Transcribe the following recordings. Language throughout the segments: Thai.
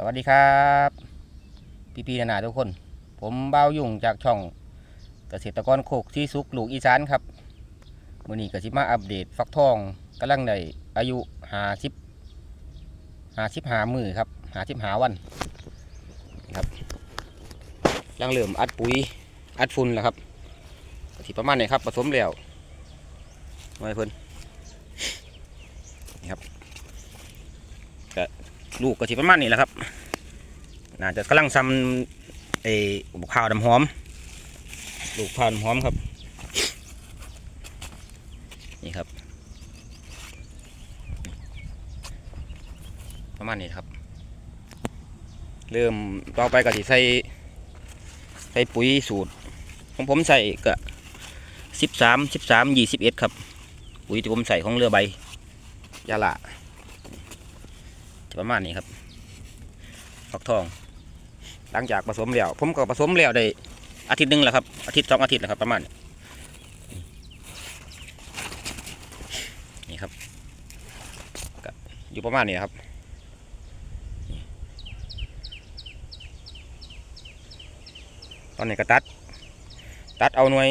สวัสดีครับ พี่พี่นานาทุกคน ผมเบ้ายุ่งจากช่องเกษตรกรโคกที่สุกลูกอีสานครับมือนี้ก็สิมาอัปเดตฟักทองกำลังในอายุหาสิบหาสิบหามือครับหาสิบหาวันนะครับกำลังเริ่มอัดปุ๋ยอัดฝุ่นแล้วครับก็สิประมาณนี้ครับผสมแล้วไว้เพิ่นนี่ครับก็ ลูกก็สิประมาณนี้แหละครับ น่าจะกำลังซ้ำไอ้ข้าวดำหอม ลูกข้าวดำหอมครับ นี่ครับ ประมาณนี้ครับ เริ่มต่อไปก็สิใส่ใส่ปุ๋ยสูตร ของผมใส่ก็สิบสามสิบสามยี่สิบเอ็ดครับ ปุ๋ยที่ผมใส่ของเรือใบยาละจะ ประมาณนี้ครับฟักทอง หลังจากผสมแล้ว ผมก็ผสมแล้วได้อาทิตย์หนึงแล้วครับ อาทิตย์สองอาทิตย์แล้วครับประมาณนี้นี่ครับอยู่ประมาณนี้ครับตอนนี้ก็ตัด ตัดเอาหน่วย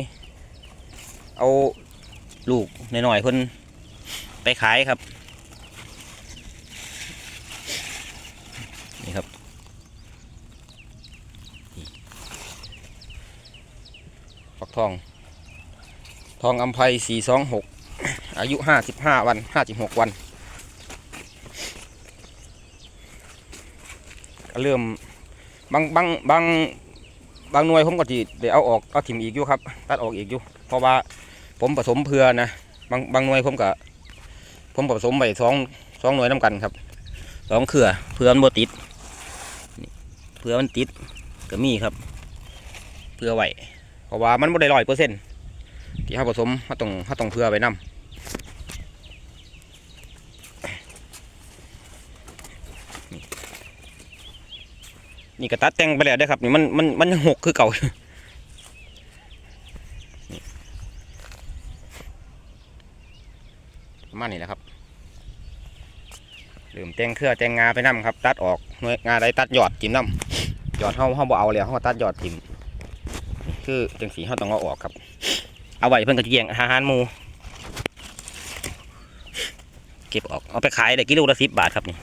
เอาลูกหน่อยๆเพิ่นไปขายครับ นี่ครับ ฟัก ทอง ทองอัมไพสี่สองหกอายุห้าสิบห้าวันห้าสิบหกวันเริ่มบางบางบางบางหน่วยผมก็จีเดี๋ยวเอาออกเอาถิ่มอีกอยู่ครับตัดออกอีกอยู่เพราะว่าผมผสมเพื่อนะบางบางหน่วยผมก็ผมผสมไปสองสองหน่วยน้ำกันครับสองเครือเพื่อมันบติดเพื่อมันติดก็มีครับ เพื่อไหว เพราะว่ามันไม่ได้ร้อยเปอร์เซ็นต์ที่เขาผสมเขาต้องเขาต้องเพื่อไปนำนี่นี่ก็ตัดแต่งไปแล้วเด้ครับนี่มันมันมันยังหกคือเก่าประมาณนี้แหละครับเริ่มแต่งเครือแต่งงาไปนํครับ ตัดออกหน่วยงาได้ตัดยอดจิ้มน้ำยอดเขาเขาบ่เอาแล้วเขาตัดยอดจิ้ม คือจังสีเขาต้องเอาออกครับ เอาไว้เพิ่อนก็จะแย่งอาหารหมูเก็บออกเอาไปขายได้กิโลละสิบบาทครับนี่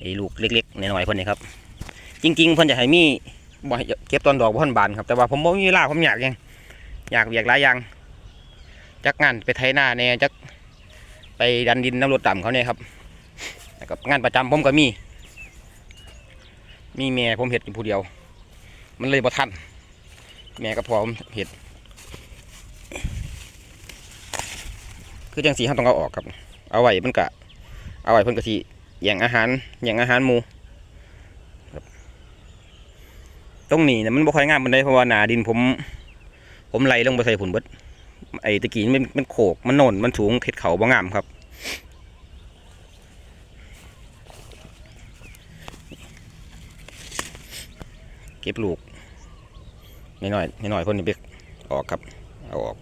ไอ้ลูกเล็กๆน้อยๆเพิ่นนี่ครับ จริง ๆ เพิ่อนจะให้มีบ่เก็บตอนดอกบ่ทันบานครับแต่ว่าผมบ่มีเวลาผมอยากยังอยากเวียกหลายอย่างจักงานไปไถนาแน่จักไปดันดินน้ำรถต่ำเขาเนี่ยครับแล้วก็งานประจำผมก็มี มีแม่ผมเห็ดอยู่ผู้เดียว มันเลยบ่ทัน แม่ก็พร้อมเห็ด คือจังสีเขาต้องเอาออกครับ เอาไว้มันกะ เอาไว้เพิ่นกะสิแย่งอาหารแย่งอาหารหมูครับตรงนี้เนี่ยมันบ่ค่อยงามมันได้เพราะว่าหนาดินผม ผมไหลลงไปใส่ผุนเบิดไอ้ตะกี้มันมันโขกมันโน่นมันสูงเข็ดเขาบ่งามครับเก็บลูก ไม่น้อยไม่น้อยคนนี้เบกออกครับเอาออก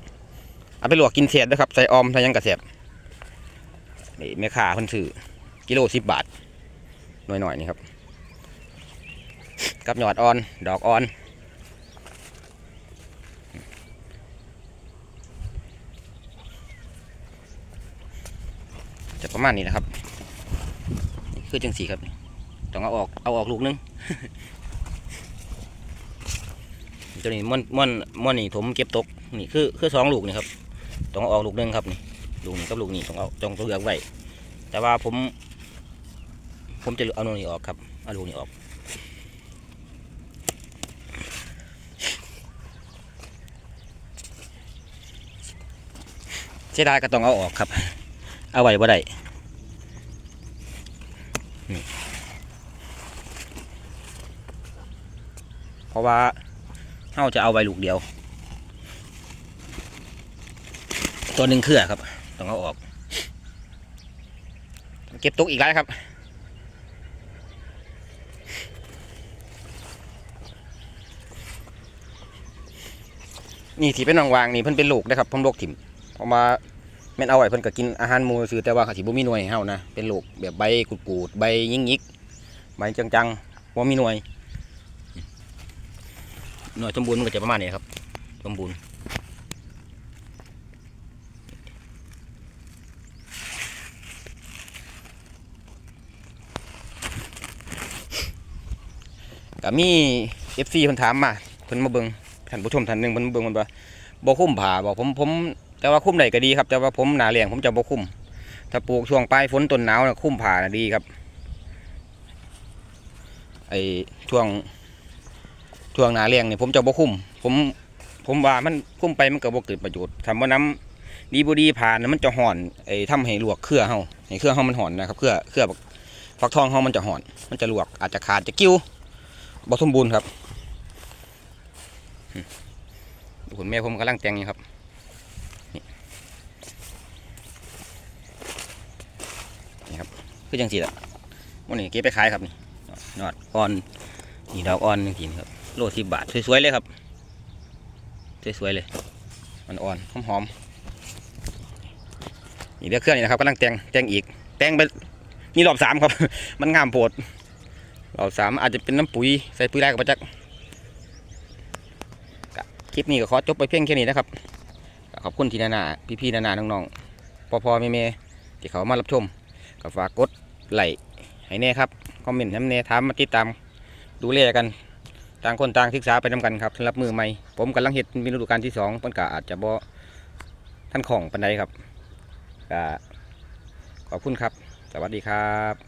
เอาไปหลวกกินเสียดนะครับใส่ออมใส่ยังกระเสบนี่แม่ค้าคนซื้อกิโลสิบบาทหน่อยหน่อยๆนี่ครับกับหยอดอ่อน ดอกอ่อนจะประมาณนี้นะครับ คือจังสีครับ ต้องเอาออก เอาออกลูกนึง ตัวนี้ม่วนม่วนม่วนนี่ผมเก็บตกนี่คือคือสองลูกนี่ครับต้องอออกลูกหนึงครับนี่ลูกนี้กับลูกนี้ต้องเอาต้องต้องเลือกไว้แต่ว่าผม ผมจะเอาลูกนี้ออกครับเอาลูกนี้ออกเสียดายก็ต้องเอาออกครับ เอาไว้บ่ได้เพราะว่า เราจะเอาไว้ลูกเดียว ตัวหนึ่งเครือครับ ต้องเอาออก เก็บตุกอีกแล้วครับนี่ที่เป็นวางวางๆนี่เพิ่นเป็นลูกนะครับผมโรคถิ่มเพราะว่าแม่นเอาไว้เพิ่นก็กินอาหารหมูซื้อแต่ว่าเขาสิบ่มีหน่วยให้เฮานะเป็นลูกแบบใบกูดๆใบยิ่งยิกใบจังๆว่มีหน่วย หน่วยสมบูรณ์มันก็จะประมาณนี้ครับ สมบูรณ์ก็มีเอฟซีเพิ่นถามมาเพิ่นมาเบิ่งท่านผู้ชมท่านหนึ่งเพิ่นมาเบิ่งมันว่าบ่คุ้มผ่าบอกผมผมแต่ว่าคุ้มได้ก็ดีครับ แต่ว่าผมหนาแรงผมจะบ่คุ้มถ้าปลูกช่วงปลายฝนต้นหนาวน่ะคุ้มผ่าน่ะดีครับไอช่วง ช่วงหนาแรงนี่ผมจะบ่คุ้มผมผมว่ามันคุ้มไปมันก็บ่เกิดประโยชน์คำว่าน้ำดีบ่ดีผ่านน่ะมันจะห่อนไอ้ทำให้ลวกเครือเฮาให้เครือเฮามันห่อนนะครับเครือเครือฟักทองเฮามันจะห่อน มันจะลวกอาจจะขาดจะกิ้วบ่สมบูรณ์ครับคุณแม่ผมกำลังแต่งอยู่ครับนี่นี่ครับคือจังสีละวันนี้เก็บไปขายครับนี่นอดอ่อนนี่ดอกอ่อนจริงๆครับ โลสิบบาท สวยๆเลยครับ สวยๆเลย มันอ่อนหอมๆนี่เลือกเครื่องนี่นะครับกำลังแตงแตงอีก แตงไปนี่รอบสามครับ มันงามโพดเราสามอาจจะเป็นน้ำปุ๋ยใส่ปุ๋ยแรกกับประจักษ์คลิปนี้ก็ขอจบไปเพียงแค่นี้นะครับ ขอบคุณที่นานาพี่ๆนานาน้องๆพ่อๆแม่ๆที่เขามารับชมก็ฝากกดไลค์ให้แน่ครับ คอมเมนต์ให้แน่ถามมาติดตามดูแลกัน ต่างคนต่างศึกษาไปนำกันครับสำหรับมือใหม่ผมกำลังเห็ดมีฤดูกาลที่สองปนก็อาจจะบ่ท่านของปันใดครับก็ขอบคุณครับ สวัสดีครับ